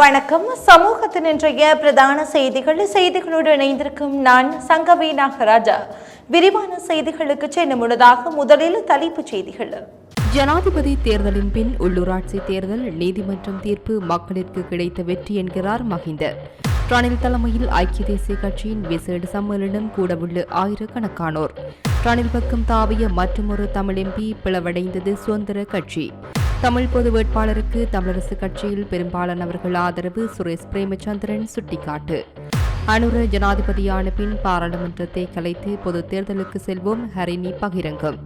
வணக்கம். சமூகத்தின் இன்றைய பிரதான செய்திகள். செய்திகளோடு இணைந்திருக்கும் நான் சங்கவி நாகராஜா. விரிவான செய்திகளுக்கு சென்று முன்னதாக முதலில் தலைப்புச் செய்திகள். ஜனாதிபதி தேர்தலின் பின் உள்ளூராட்சி தேர்தல் நீதிமன்றம் தீர்ப்பு மக்களிற்கு கிடைத்த வெற்றி என்கிறார் மஹிந்த ரணில் தலைமையில் ஐக்கிய தேசிய கட்சியின் விசேட சம்மேளனம் கூடவுள்ள ஆயிரக்கணக்கானோர். ரணில் பக்கம் தாவிய மற்றொரு தமிழ் எம்பி பிளவடைந்தது சுதந்திர கட்சி. தமிழ் பொது வேட்பாளருக்கு தமிழரசு கட்சியில் பெரும்பாலானவர்கள் ஆதரவு சுரேஷ் பிரேமச்சந்திரன் சுட்டிக்காட்டு. அனுர ஜனாதிபதியான பின் பாராளுமன்றத்தை கலைத்து பொது தேர்தலுக்கு செல்வோம் ஹரிணி பகிரங்கம்.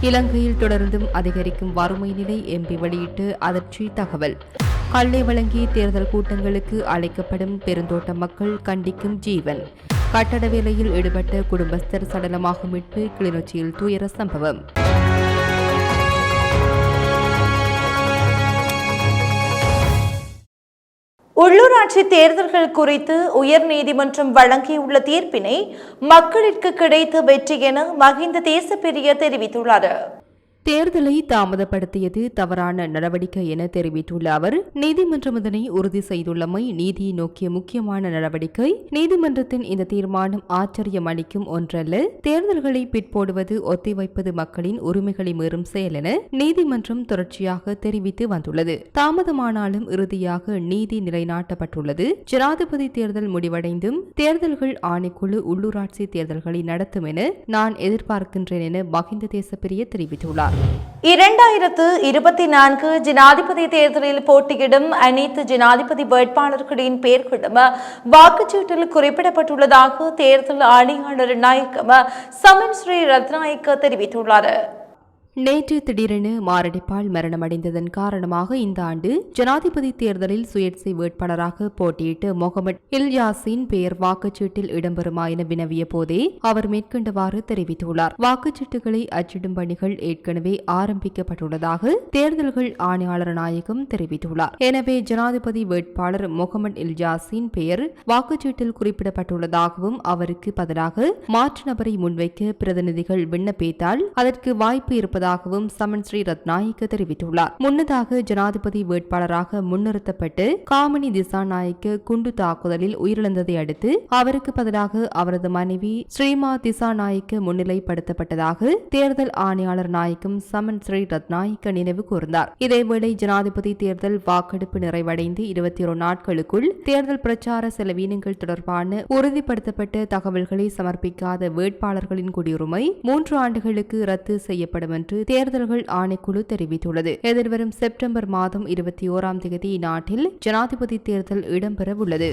இலங்கையில் தொடர்ந்தும் அதிகரிக்கும் வறுமை நிலை எம்பி வெளியிட்டு அதிர்ச்சி தகவல். கல்லை வழங்கி தேர்தல் கூட்டங்களுக்கு அழைக்கப்படும் பெருந்தோட்ட மக்கள் கண்டிக்கும் ஜீவன். கட்டட வேலையில் ஈடுபட்ட குடும்பஸ்தர் சடலமாக மீட்பு கிளிநொச்சியில் துயர சம்பவம். உள்ளூராட்சி தேர்தல்கள் குறித்து உயர்நீதிமன்றம் வழங்கியுள்ள தீர்ப்பினை மக்களிற்கு கிடைத்த வெற்றி என மகிந்த தேசப்பிரிய தெரிவித்துள்ளார் தேர்தலை தாமதப்படுத்தியது தவறான நடவடிக்கை என தெரிவித்துள்ள அவர் நீதிமன்றம் இதனை உறுதி செய்துள்ளமை நீதியை நோக்கிய முக்கியமான நடவடிக்கை. நீதிமன்றத்தின் இந்த தீர்மானம் ஆச்சரியம் அளிக்கும் ஒன்றல்ல. தேர்தல்களை பிற்போடுவது ஒத்திவைப்பது மக்களின் உரிமைகளை மீறும் செயல் என நீதிமன்றம் தொடர்ச்சியாக தெரிவித்து வந்துள்ளது. தாமதமானாலும் இறுதியாக நீதி நிலைநாட்டப்பட்டுள்ளது. ஜனாதிபதி தேர்தல் முடிவடைந்தும் தேர்தல்கள் ஆணைக்குழு உள்ளூராட்சி தேர்தல்களை நடத்தும் என நான் எதிர்பார்க்கின்றேன் என மகிந்த தேசப்பிரிய தெரிவித்துள்ளார். இரண்டாயிரத்து இருபத்தி நான்கு ஜனாதிபதி தேர்தலில் போட்டியிடும் அனைத்து ஜனாதிபதி வேட்பாளர்களின் பெயர்களும் வாக்குச்சீட்டில் குறிப்பிடப்பட்டுள்ளதாக தேர்தல் ஆணையாளர் நாயக்கம் சமன் ஸ்ரீ ரத்நாயக்க தெரிவித்துள்ளார். நேற்று திடீரென மாரடைப்பால் மரணமடைந்ததன் காரணமாக இந்த ஆண்டு ஜனாதிபதி தேர்தலில் சுயேட்சை வேட்பாளராக போட்டியிட்டு முகமது இல்யாசின் பெயர் வாக்குச்சீட்டில் இடம்பெறுமா என வினவிய போதே அவர் மேற்கொண்டவாறு தெரிவித்துள்ளார். வாக்குச்சீட்டுகளை அச்சிடும் பணிகள் ஏற்கனவே ஆரம்பிக்கப்பட்டுள்ளதாக தேர்தல்கள் ஆணையாளர் நாயகம் தெரிவித்துள்ளார். எனவே ஜனாதிபதி வேட்பாளர் முகமது இல்யாசின் பெயர் வாக்குச்சீட்டில் குறிப்பிடப்பட்டுள்ளதாகவும் அவருக்கு பதிலாக மாற்று நபரை முன்வைக்க பிரதிநிதிகள் விண்ணப்பித்தால் அதற்கு வாய்ப்பு இருப்பதாகவும் சமன் ஸ்ரீ ரத்நாயக்க தெரிவித்துள்ளார். முன்னதாக ஜனாதிபதி வேட்பாளராக முன்னிறுத்தப்பட்டு காமினி திசாநாயக்க குண்டு தாக்குதலில் உயிரிழந்ததை அடுத்து அவருக்கு பதிலாக அவரது மனைவி ஸ்ரீமா திசாநாயக்க முன்னிலைப்படுத்தப்பட்டதாக தேர்தல் ஆணையாளர் நாயக்கும் சமன் ஸ்ரீ ரத்நாயக்க நினைவு கூர்ந்தார். இதேவேளை ஜனாதிபதி தேர்தல் வாக்கெடுப்பு நிறைவடைந்து இருபத்தி ஒரு நாட்களுக்குள் தேர்தல் பிரச்சார செலவீனங்கள் தொடர்பான உறுதிப்படுத்தப்பட்ட தகவல்களை சமர்ப்பிக்காத வேட்பாளர்களின் குடியுரிமை மூன்று ஆண்டுகளுக்கு ரத்து செய்யப்படும் என்று தேர்தல்கள் ஆணைக்குழு தெரிவித்துள்ளது. எதிர்வரும் செப்டம்பர் மாதம் இருபத்தி ஓராம் தேதி நாட்டில் ஜனாதிபதி தேர்தல் இடம்பெற உள்ளது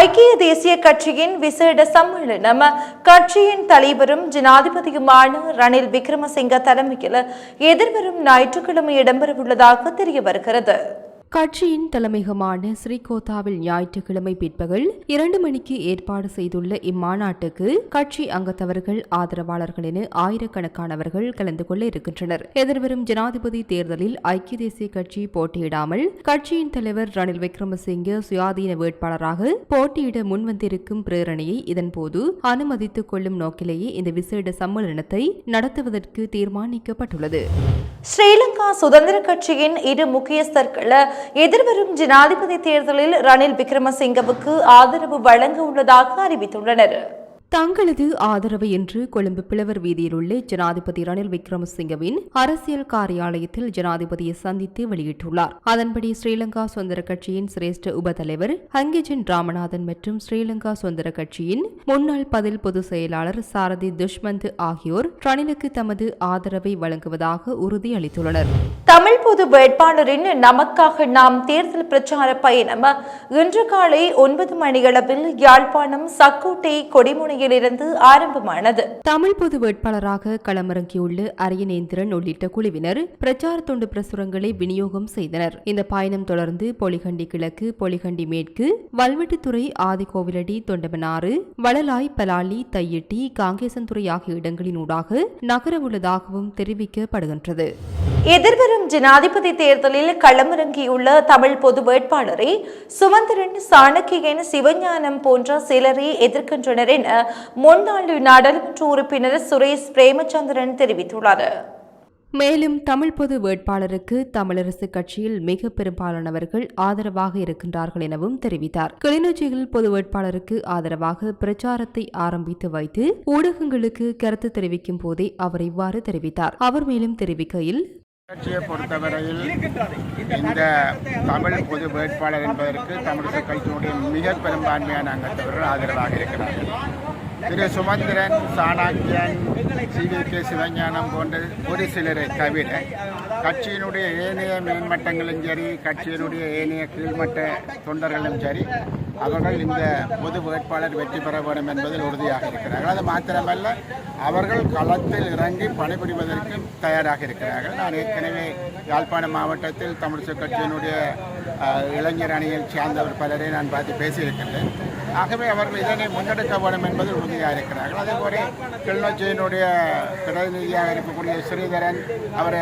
ஐக்கிய தேசிய கட்சியின் விசேட சம்மேளனம். கட்சியின் தலைவரும் ஜனாதிபதியுமான ரணில் விக்ரமசிங்க தலைமையில் எதிர்வரும் ஞாயிற்றுக்கிழமை இடம்பெறவுள்ளதாக தெரிய வருகிறது. கட்சியின் தலைமையகமான ஸ்ரீகோத்தாவில் ஞாயிற்றுக்கிழமை பிற்பகல் இரண்டு மணிக்கு ஏற்பாடு செய்துள்ள இம்மாநாட்டுக்கு கட்சி அங்கத்தவர்கள் ஆதரவாளர்கள் என ஆயிரக்கணக்கானவர்கள் கலந்து கொள்ள இருக்கின்றனர். எதிர்வரும் ஜனாதிபதி தேர்தலில் ஐக்கிய தேசிய கட்சி போட்டியிடாமல் கட்சியின் தலைவர் ரணில் விக்ரமசிங்கே சுயாதீன வேட்பாளராக போட்டியிட முன்வந்திருக்கும் பிரேரணையை இதன்போது அனுமதித்துக் கொள்ளும் நோக்கிலேயே இந்த விசேட சம்மேளனத்தை நடத்துவதற்கு தீர்மானிக்கப்பட்டுள்ளது. ஸ்ரீலங்கா சுதந்திர கட்சியின் இரு முக்கியஸ்தர்களை எதிர்வரும் ஜனாதிபதி தேர்தலில் ரணில் விக்ரமசிங்கவுக்கு ஆதரவு வழங்க உள்ளதாக அறிவித்துள்ளனர். தங்களது ஆதரவு என்று கொழும்பு பிளவர் வீதியில் உள்ள ஜனாதிபதி ரணில் விக்ரமசிங்கவின் அரசியல் காரியாலயத்தில் ஜனாதிபதியை சந்தித்து வெளியிட்டுள்ளார். அதன்படி ஸ்ரீலங்கா சுதந்திர கட்சியின் சிரேஷ்ட உபதலைவர் ஹங்கிஜன் ராமநாதன் மற்றும் ஸ்ரீலங்கா சுதந்திர கட்சியின் முன்னாள் பதில் பொதுச் செயலாளர் சாரதி துஷ்மந்த் ஆகியோர் ரணிலுக்கு தமது ஆதரவை வழங்குவதாக உறுதியளித்துள்ளனர். தமிழ் பொது வேட்பாளரின் நமக்காக நாம் தேர்தல் பிரச்சார பயணம். இன்று காலை ஒன்பது மணியளவில் யாழ்ப்பாணம் சக்கோட்டை கொடிமுனை கொடிமுனையிலிருந்து ஆரம்பமானது. தமிழ் பொது வேட்பாளராக களமிறங்கியுள்ள அரியநேந்திரன் உள்ளிட்ட குழுவினர் பிரச்சார துண்டு பிரசுரங்களை விநியோகம் செய்தனர். இந்த பயணம் தொடர்ந்து பொலிகண்டி கிழக்கு பொலிகண்டி மேற்கு வல்வெட்டித்துறை ஆதிகோவிலடி தொண்டமனாறு வளலாய் பலாலி தையிட்டி காங்கேசன்துறை ஆகிய இடங்களினூடாக நகரவுள்ளதாகவும் தெரிவிக்கப்படுகின்றது. எதிர்வரும் ஜனாதிபதி தேர்தலில் களமிறங்கியுள்ள தமிழ் பொது வேட்பாளரை சுமந்திரன் சாணக்கியன் சிவஞானம் போன்ற சிலரை எதிர்க்கின்றனர் என முன்னாள் நாடாளுமன்ற உறுப்பினர் சுரேஷ் பிரேமச்சந்திரன் தெரிவித்துள்ளார். மேலும் தமிழ் பொது வேட்பாளருக்கு தமிழரசு கட்சியில் மிக பெரும்பாலானவர்கள் ஆதரவாக இருக்கின்றார்கள் எனவும் தெரிவித்தார். கிளிநொச்சியில் பொது வேட்பாளருக்கு ஆதரவாக பிரச்சாரத்தை ஆரம்பித்து வைத்து ஊடகங்களுக்கு கருத்து தெரிவிக்கும் போதே அவர் இவ்வாறு தெரிவித்தார். அவர் மேலும் தெரிவிக்கையில் கட்சியை பொறுத்தவரையில் இந்த தமிழ் பொது வேட்பாளர் என்பதற்கு தமிழக கட்சியினுடைய மிக பெரும்பான்மையான அங்கத்தவர்கள் ஆதரவாக இருக்கிறார்கள். திரு Sumanthiran Shanakiyan C. V. K. Sivagnanam போன்ற ஒரு சிலரை தவிர கட்சியினுடைய ஏனைய மேன்மட்டங்களும் சரி கட்சியினுடைய ஏனைய கீழ்மட்ட தொண்டர்களும் சரி அவர்கள் இந்த பொது வேட்பாளர் வெற்றி பெற வேண்டும் என்பதில் உறுதியாக இருக்கிறார்கள். அது மாத்திரமல்ல அவர்கள் களத்தில் இறங்கி பணிபுரிவதற்கு தயாராக இருக்கிறார்கள். நான் ஏற்கனவே யாழ்ப்பாண மாவட்டத்தில் தமிழிசை கட்சியினுடைய இளைஞர் அணியில் சார்ந்தவர் பலரை நான் பார்த்து பேசியிருக்கின்றேன். ஆகவே அவர்கள் இதனை முன்னெடுக்க வேண்டும் என்பதில் உறுதியாக இருக்கிறார்கள். அதேபோல கிளிநொச்சியினுடைய பிரதிநிதியாக இருக்கக்கூடிய ஸ்ரீதரன் அவரை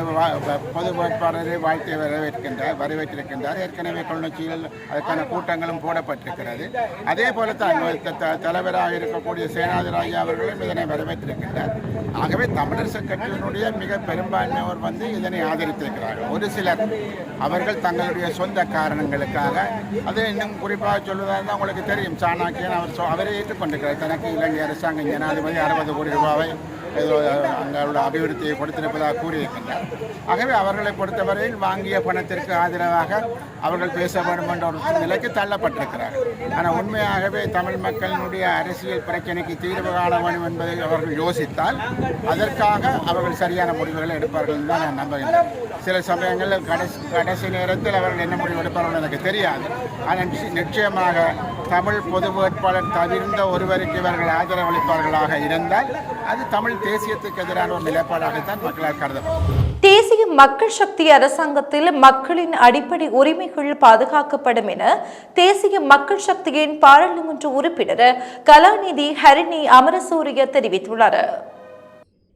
பொது வேட்பாளரை வாழ்த்து வரவேற்கின்றார் வரவேற்றிருக்கின்றார். ஏற்கனவே கிளிநொச்சியில் அதற்கான கூட்டங்களும் போடப்பட்டிருக்கிறது. அதே போல தான் த- தலைவராக இருக்கக்கூடிய சேனாதிராஜா அவர்களும் இதனை வரவேற்றிருக்கின்றார். ஆகவே தமிழரசு கட்சியினுடைய மிக பெரும்பான்மையோர் வந்து இதனை ஆதரித்திருக்கிறார்கள். ஒரு சிலர் அவர்கள் தங்களுடைய சொந்த காரணங்களுக்காக அது இன்னும் குறிப்பாக சொல்வதாக இருந்தால் உங்களுக்கு தெரியும் சாணாக்கியன் அவர் சொ- அவரே ஏற்றுக்கொண்டிருக்கிறார். தனக்கு இலங்கை அரசாங்கம் ஜனாதிபதி அறுபது கோடி ரூபாவை ஏதோ அபிவிருத்தியை கொடுத்திருப்பதாக கூறியிருக்கின்றார். ஆகவே அவர்களை பொறுத்தவரையில் வாங்கிய பணத்திற்கு ஆதரவாக அவர்கள் பேச வேண்டும் என்ற ஒரு நிலைக்கு தள்ளப்பட்டிருக்கிறார்கள் ஆனால் உண்மையாகவே தமிழ் மக்களினுடைய அரசியல் பிரச்சனைக்கு தீர்வு காண வேண்டும் என்பதை அவர்கள் யோசித்தால் அதற்காக அவர்கள் சரியான முடிவுகளை எடுப்பார்கள் என்று தான் நான் நம்புகிறேன். சில சமயங்களில் கடைசி கடைசி நேரத்தில் அவர்கள் என்ன முடிவு எடுப்பார்கள் எனக்கு தெரியாது. ஆனால் நிச்சயமாக தமிழ் பொது வேட்பாளர் தவிர்ந்த ஒருவருக்கு இவர்கள் ஆதரவளிப்பார்களாக இருந்தால் அது தமிழ் தேசியத்துக்கு எதிரான ஒரு நிலைப்பாடாகத்தான் மக்களால் கருதப்படும். தேசிய மக்கள் சக்தி அரசாங்கத்தில் மக்களின் அடிப்படை உரிமைகள் பாதுகாக்கப்படும் என தேசிய மக்கள் சக்தியின் பாராளுமன்ற உறுப்பினர் கலாநிதி ஹரிணி அமரசூரிய தெரிவித்துள்ளார்.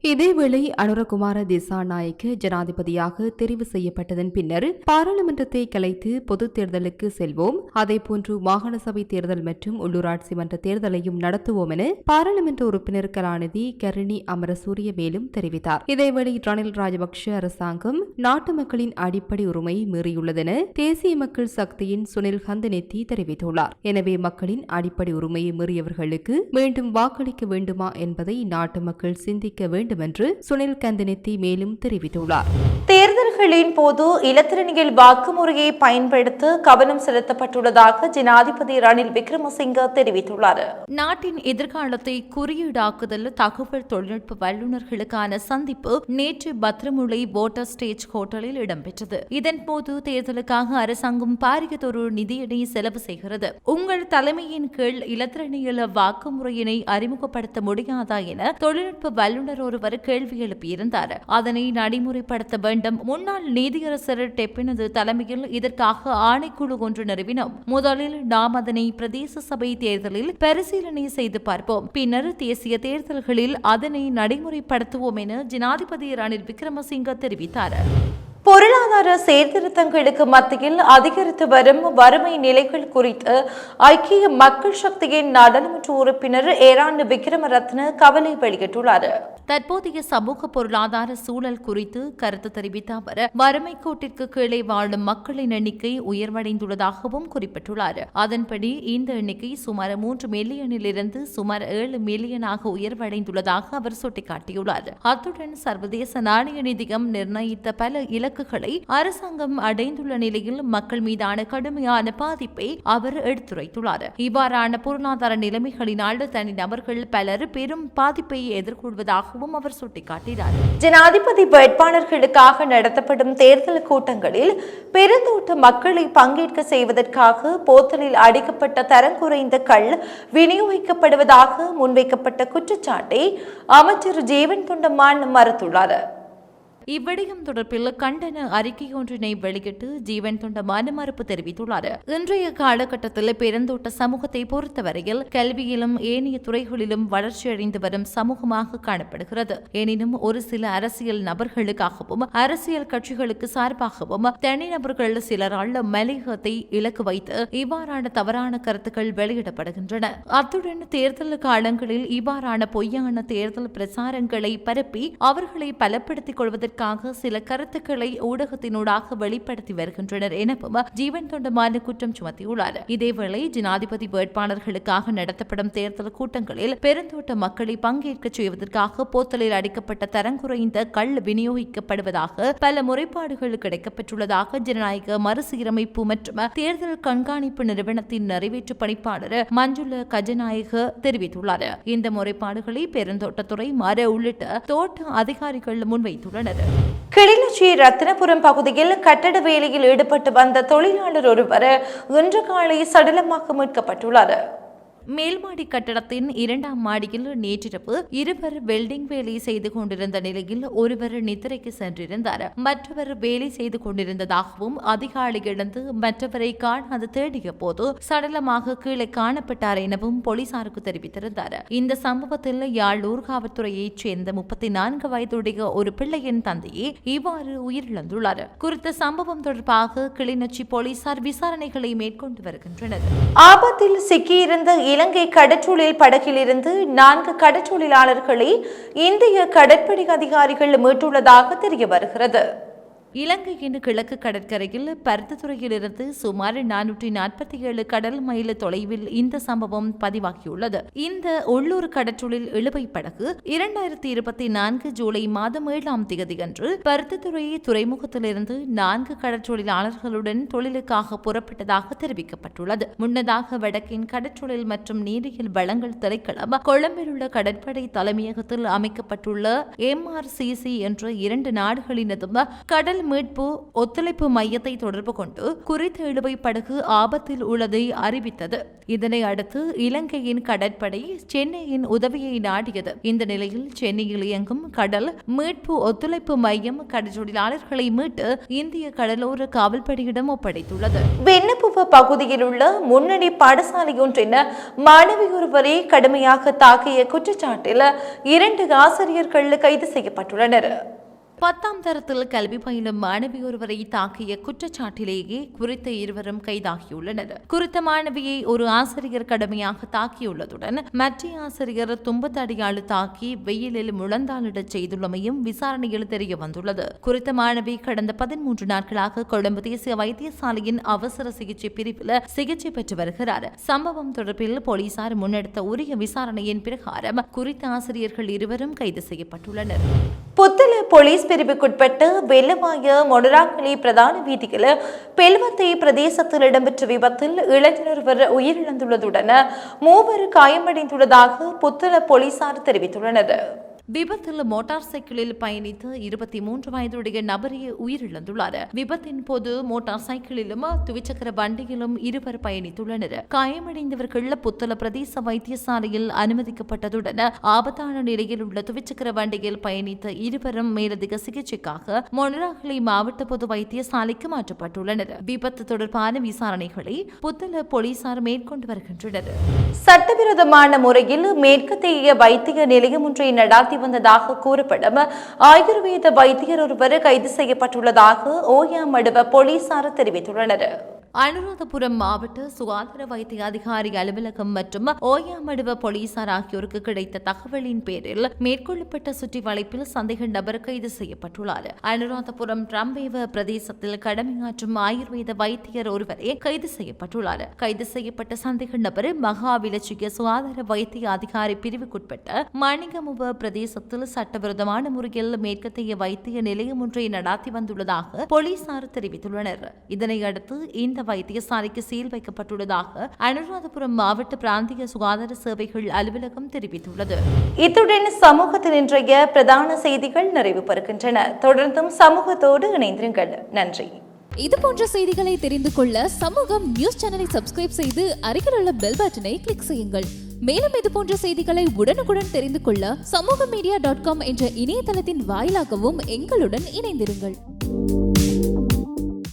இதேவேளை அனுரகுமார திசாநாயக்கு ஜனாதிபதியாக தெரிவு செய்யப்பட்டதன் பின்னர் பாராளுமன்றத்தை கலைத்து பொதுத் தேர்தலுக்கு செல்வோம். அதேபோன்று மாகாண சபை தேர்தல் மற்றும் உள்ளூராட்சி மன்ற தேர்தலையும் நடத்துவோம் என பாராளுமன்ற உறுப்பினர் கலாநிதி கருணி அமரசூரிய மேலும் தெரிவித்தார். இதேவேளை ரணில் ராஜபக்ஷ அரசாங்கம் நாட்டு மக்களின் அடிப்படை உரிமை மீறியுள்ளதென தேசிய மக்கள் சக்தியின் சுனில் ஹந்தநெத்தி தெரிவித்துள்ளார். எனவே மக்களின் அடிப்படை உரிமையை மீறியவர்களுக்கு மீண்டும் வாக்களிக்க வேண்டுமா என்பதை நாட்டு மக்கள் சிந்திக்க வேண்டும் என்று சுனில் கந்தனெத்தி மேலும் தெரிவித்துள்ளார். தேர்தல்களின் போது இலத்திரனியல் வாக்குமுறையை பயன்படுத்த கவனம் செலுத்தப்பட்டுள்ளதாக ஜனாதிபதி ரணில் விக்ரமசிங்க தெரிவித்துள்ளார். நாட்டின் எதிர்காலத்தை குறியீடாக்குதல் தகவல் தொழில்நுட்ப வல்லுநர்களுக்கான சந்திப்பு நேற்று பத்ரமுலை போட்டர் ஸ்டேஜ் ஹோட்டலில் இடம்பெற்றது. இதன்போது தேர்தலுக்காக அரசாங்கம் பாரியதொரு நிதியினை செலவு செய்கிறது. உங்கள் தலைமையின் கீழ் இலத்திரனியல் வாக்குமுறையினை அறிமுகப்படுத்த முடியாதா என தொழில்நுட்ப வல்லுநர் ஒருவர் கேள்வி எழுப்பியிருந்தார் அதனை நடைமுறைப்படுத்த வேண்டும். முன்னாள் நீதியரசர் டெப்பினது தலைமையில் இதற்காக ஆணைக்குழு ஒன்று நிறுவினோம். முதலில் நாம் அதனை பிரதேச சபை தேர்தலில் பரிசீலனை செய்து பார்ப்போம். பின்னர் தேசிய தேர்தல்களில் அதனை நடைமுறைப்படுத்துவோம் என ஜனாதிபதி ரணில் விக்ரமசிங்க தெரிவித்தார். பொருளாதார சீர்திருத்தங்களுக்கு மத்தியில் அதிகரித்து வரும் வறுமை நிலைகள் குறித்து ஐக்கிய மக்கள் சக்தியின் நாடாளுமன்ற உறுப்பினர் ஏராண்டு விக்ரமரத்ன கவலை வெளியிட்டுள்ளார். தற்போதைய சமூக பொருளாதார சூழல் குறித்து கருத்து தெரிவித்த அவர் வறுமை கோட்டிற்கு கீழே வாழும் மக்களின் எண்ணிக்கை உயர்வடைந்துள்ளதாகவும் குறிப்பிட்டுள்ளார். அதன்படி இந்த எண்ணிக்கை சுமார் மூன்று மில்லியனிலிருந்து சுமார் ஏழு மில்லியனாக உயர்வடைந்துள்ளதாக அவர் சுட்டிக்காட்டியுள்ளார். அத்துடன் சர்வதேச நாணய நிதியம் நிர்ணயித்த பல இலக்கு இலக்குகளை அரசாங்கம் அடைந்துள்ள நிலையில் மக்கள் மீதான கடுமையான பாதிப்பை அவர் எடுத்துரைத்துள்ளார். இவ்வாறான பொருளாதார நிலைமைகளினால் தனிநபர்கள் பலர் பெரும் பாதிப்பை எதிர்கொள்வதாகவும் அவர் சுட்டிக்காட்டினார். ஜனாதிபதி வேட்பாளர்களுக்காக நடத்தப்படும் தேர்தல் கூட்டங்களில் பெருந்தோட்ட மக்களை பங்கேற்க செய்வதற்காக போத்தலில் அடிக்கப்பட்ட தரம் குறைந்த கல் விநியோகிக்கப்படுவதாக முன்வைக்கப்பட்ட குற்றச்சாட்டை அமைச்சர் ஜீவன் துண்டமான் மறுத்துள்ளார். இவ்விடயம் தொடர்பில் கண்டன அறிக்கை ஒன்றினை வெளியிட்டு ஜீவன் தொண்ட மனமறுப்பு தெரிவித்துள்ளார். இன்றைய காலகட்டத்தில் பெருந்தோட்ட சமூகத்தை பொறுத்தவரையில் கல்வியிலும் ஏனைய துறைகளிலும் வளர்ச்சியடைந்து வரும் சமூகமாக காணப்படுகிறது. எனினும் ஒரு சில அரசியல் நபர்களுக்காகவும் அரசியல் கட்சிகளுக்கு சார்பாகவும் தனிநபர்கள் சிலரால் மலையகத்தை இலக்கு வைத்து இவ்வாறான தவறான கருத்துக்கள் வெளியிடப்படுகின்றன. அத்துடன் தேர்தல் காலங்களில் இவ்வாறான பொய்யான தேர்தல் பிரசாரங்களை பரப்பி அவர்களை பலப்படுத்திக் கொள்வதற்கு காட்டுவதற்காக சில கருத்துக்களை ஊடகத்தினூடாக வெளிப்படுத்தி வருகின்றனர் எனவும் ஜீவன் தொண்டமான குற்றம் சுமத்தியுள்ளார். இதேவேளை ஜனாதிபதி வேட்பாளர்களுக்காக நடத்தப்படும் தேர்தல் கூட்டங்களில் பெருந்தோட்ட மக்களை பங்கேற்க செய்வதற்காக போத்தலில் அடிக்கப்பட்ட தரங்குறைந்த கல் விநியோகிக்கப்படுவதாக பல முறைப்பாடுகள் கிடைக்கப்பெற்றுள்ளதாக ஜனநாயக மறுசீரமைப்பு மற்றும் தேர்தல் கண்காணிப்பு நிறுவனத்தின் நிறைவேற்று பணிப்பாளர் மஞ்சுள கஜநாயக தெரிவித்துள்ளார். இந்த முறைப்பாடுகளை பெருந்தோட்டத்துறை மர உள்ளிட்ட தோட்ட அதிகாரிகள் முன்வைத்துள்ளனர். கிளிநொச்சி ரத்தினபுரம் பகுதியில் கட்டட வேலையில் ஈடுபட்டு வந்த தொழிலாளர் ஒருவர் இன்று காலை சடலமாக மீட்கப்பட்டுள்ளார். மேல்மாடி கட்டடத்தின் இரண்டாம் மாடியில் நேற்றிரவு இருவர் வெல்டிங் வேலை செய்து கொண்டிருந்த நிலையில் ஒருவர் நித்திரைக்கு சென்றிருந்தார். மற்றவர் வேலை செய்து கொண்டிருந்ததாகவும் அதிகாலை எழுந்து மற்றவரை காணாது தேடிய போது சடலமாக கீழே காணப்பட்டார் எனவும் போலீசாருக்கு தெரிவித்திருந்தார். இந்த சம்பவத்தில் யாழ் காவல்துறையைச் சேர்ந்த முப்பத்தி நான்கு வயதுடைய ஒரு பிள்ளையின் தந்தையே இவ்வாறு உயிரிழந்துள்ளார். குறித்த சம்பவம் தொடர்பாக கிளிநொச்சி போலீசார் விசாரணைகளை மேற்கொண்டு வருகின்றனர். ஆபத்தில் சிக்கியிருந்த இலங்கை கடற்றொழில் படகிலிருந்து நான்கு கடற்றொழிலாளர்களை இந்திய கடற்படை அதிகாரிகள் மீட்டுள்ளதாக தெரிய வருகிறது இலங்கையின் கிழக்கு கடற்கரையில் பருத்தத்துறையிலிருந்து சுமார் நானூற்றி நாற்பத்தி ஏழு கடல் மைல் தொலைவில் இந்த சம்பவம் பதிவாகியுள்ளது. இந்த உள்ளூர் கடற்றொழில் இழுவை படகு இரண்டாயிரத்தி இருபத்தி நான்கு ஜூலை மாதம் ஏழாம் தேதியன்று பருத்தித்துறை துறைமுகத்திலிருந்து நான்கு கடற்றொழிலாளர்களுடன் தொழிலுக்காக புறப்பட்டதாக தெரிவிக்கப்பட்டுள்ளது. முன்னதாக வடக்கின் கடற்றொழில் மற்றும் நீரியல் வளங்கள் திரைக்களம் கொழும்பில் உள்ள கடற்படை தலைமையகத்தில் அமைக்கப்பட்டுள்ள எம்ஆர்சிசி என்ற இரண்டு நாடுகளினதும் கடல் மீட்பு ஒத்துழைப்பு மையத்தை தொடர்பு கொண்டு குறித்த இழுவை படகு ஆபத்தில் உள்ளதை அறிவித்தது. இதனை அடுத்து இலங்கையின் கடற்படை சென்னையின் உதவியை நாடியது. இந்த நிலையில் சென்னையில் இயங்கும் கடல் மீட்பு ஒத்துழைப்பு மையம் கடற்தொழிலாளர்களை மீட்டு இந்திய கடலோர காவல்படையிடம் ஒப்படைத்துள்ளது. வெண்ணப்புவ பகுதியில் உள்ள முன்னணி பாடசாலையொன்றின் மாணவி ஒருவரை கடுமையாக தாக்கிய குற்றச்சாட்டில் இரண்டு ஆசிரியர்கள் கைது செய்யப்பட்டுள்ளனர். பத்தாம் தரத்தில் கல்வி பயிலும் மாணவி ஒருவரை தாக்கிய குற்றச்சாட்டிலேயே குறித்த இருவரும் கைதாகியுள்ளனர். குறித்த மாணவியை ஒரு ஆசிரியர் கடுமையாக தாக்கியுள்ளதுடன் மற்ற ஆசிரியர் தும்பத்தடியால் தாக்கி வெயிலில் முழந்தாளிடச் செய்துள்ளமையும் விசாரணையில் தெரிய வந்துள்ளது குறித்த மாணவி கடந்த பதிமூன்று நாட்களாக கொழும்பு தேசிய வைத்தியசாலையின் அவசர சிகிச்சை பிரிவில் சிகிச்சை பெற்று வருகிறார். சம்பவம் தொடர்பில் போலீசார் முன்னெடுத்த உரிய விசாரணையின் பிரகாரம் குறித்த ஆசிரியர்கள் இருவரும் கைது செய்யப்பட்டுள்ளனர். புத்தள போலீஸ் பிரிவுக்குட்பட்டு வெள்ளமாய மொனராக்கலி பிரதான வீதியில் பெல்வத்தை பிரதேசத்தில் இடம்பெற்ற விபத்தில் இளைஞர் ஒருவர் உயிரிழந்துள்ளதுடன் மூவர் காயமடைந்துள்ளதாக புத்தள போலீசார் தெரிவித்துள்ளனர். விபத்தில் மோட்டார் சைக்கிளில் பயணித்து இருபத்தி மூன்று வயதுடைய நபரையே உயிரிழந்துள்ளார். விபத்தின் போது மோட்டார் சைக்கிளிலும் துவிச்சக்கர வண்டியிலும் இருவர் பயணித்துள்ளனர். காயமடைந்தவர்கள் புத்தள பிரதேச வைத்தியசாலையில் அனுமதிக்கப்பட்டதுடன் ஆபத்தான நிலையில் உள்ள துவிச்சக்கர வண்டியில் பயணித்த இருவரும் மேலதிக சிகிச்சைக்காக மொனராகலை மாவட்ட பொது வைத்தியசாலைக்கு மாற்றப்பட்டுள்ளனர். விபத்து தொடர்பான விசாரணைகளை புத்தள போலீசார் மேற்கொண்டு வருகின்றனர். சட்டவிரோதமான முறையில் மேற்கத்திய வைத்திய நிலையம் ஒன்றை நடாத்தி வந்ததாக கூறப்படும். ஆயுர்வேத வைத்தியர் ஒருவர் கைது செய்யப்பட்டுள்ளதாக ஓயாமடுவ போலீசார் தெரிவித்துள்ளனர். அனுராதபுரம் மாவட்ட சுகாதார வைத்திய அதிகாரி அலுவலகம் மற்றும் ஓயாமடுவ போலீசார் ஆகியோருக்கு கிடைத்த தகவலின் பேரில் மேற்கொள்ளப்பட்ட சுற்றி வளைப்பில் சந்தேக நபர் கைது செய்யப்பட்டுள்ளார். அனுராதபுரம் ரம்பேவ பிரதேசத்தில் கடமையாற்றும் ஆயுர்வேத வைத்தியர் ஒருவரே கைது செய்யப்பட்டுள்ளார். கைது செய்யப்பட்ட சந்தேக நபர் மகாவிலட்சிய சுகாதார வைத்திய அதிகாரி பிரிவுக்குட்பட்ட மணிகமுவ பிரதேசத்தில் சட்டவிரோதமான முறையில் மேற்கத்திய வைத்திய நிலையம் ஒன்றை நடாத்தி வந்துள்ளதாக போலீசார் தெரிவித்துள்ளனர். இதனை அடுத்து வைத்தியசாலைக்கு சீல் வைக்கப்பட்டுள்ளதாக அனுராதபுரம் மாவட்ட பிராந்திய சுகாதார சேவைகள் அலுவலகம் தெரிவித்துள்ளது. இத்துடன் சமூகத்தின் இன்றைய பிரதான செய்திகள் நிறைவு பெறுகின்றன. தொடர்ந்தும் சமூகத்தோடு இணைந்திருங்கள். நன்றி. இது போன்ற செய்திகளை தெரிந்து கொள்ள சமூகம் நியூஸ் சேனலை சப்ஸ்கிரைப் செய்து அருகில் உள்ள பெல் பட்டனை கிளிக் செய்யுங்கள். மேலும் இது போன்ற செய்திகளை உடனுக்குடன் தெரிந்து கொள்ள சமூக மீடியா டாட் காம் என்ற இணையதளத்தின் வாயிலாகவும் எங்களுடன் இணைந்திருங்கள்.